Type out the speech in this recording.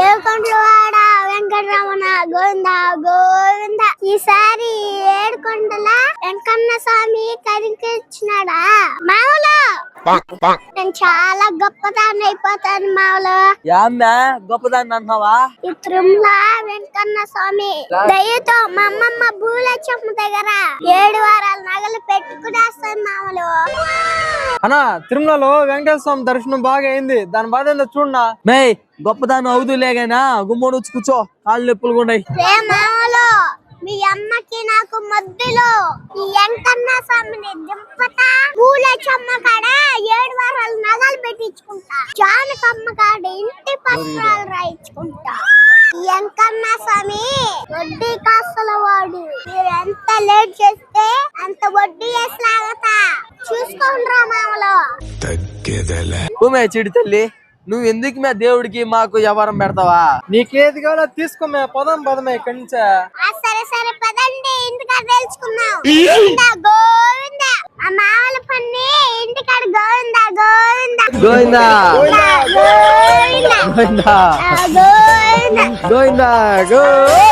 ఏడుకొండలవాడ? వెంకటరమణ గోవింద గోవింద. ఈసారి ఏడుకొండల వెంకన్న స్వామి కనిపించినాడా మామూలు నేను చాలా గొప్పదాన్ని అయిపోతాను మామూలు యామ్మే గొప్పదాన్ని అంటున్నావా? ఈ తిరుమల వెంకన్న స్వామి దయ్యతో మా అమ్మమ్మ భూలక్ష్మ దగ్గర ఏడు వారాల నగలు పెట్టుకునేస్తాను మామూలు అన్నా తిరుమలలో వెంకటేశ్వర స్వామి దర్శనం బాగా అయింది. దాని బాధ ఏందో చూడనా? మే గొప్పదానం అవుదులేగానా గుమ్మడి వచ్చి కూర్చో. కాళ్ళు నొప్పులు ఉన్నాయి. మీ అమ్మకి నాకు మధ్యలో ఈ వెంకన్న స్వామిని దింపతా? భూలక్ష్మ కాడ ఏడు వారాలు నగలు పెట్టించుకుంటా. జానకమ్మ కాడ ఇంటి పత్రాలు రాయించుకుంటా. వెంకన్న స్వామి వడ్డీ కాసుల వాడు. మీరు ఎంత లేట్ చేస్తే అంత వడ్డీ వేసి లాగతా. ఉమే చిడి తల్లి నువ్వు ఎందుకు మే దేవుడికి మాకు వ్యవహారం పెడతావా? నీకేది కావాలో తీసుకోమే పదం పదమే ఇక్కడి నుంచే. ఆ సరే సరే పదండి ఇంటికాడ తెలుసుకుందాం గోవింద గోవింద. ఆ మామల పన్ని ఇంటికాడ గోవింద. గోవింద. గోవిందా గోవింద. గోవిందా. ఆ, గోవింద. గోవిందా గోవిందా.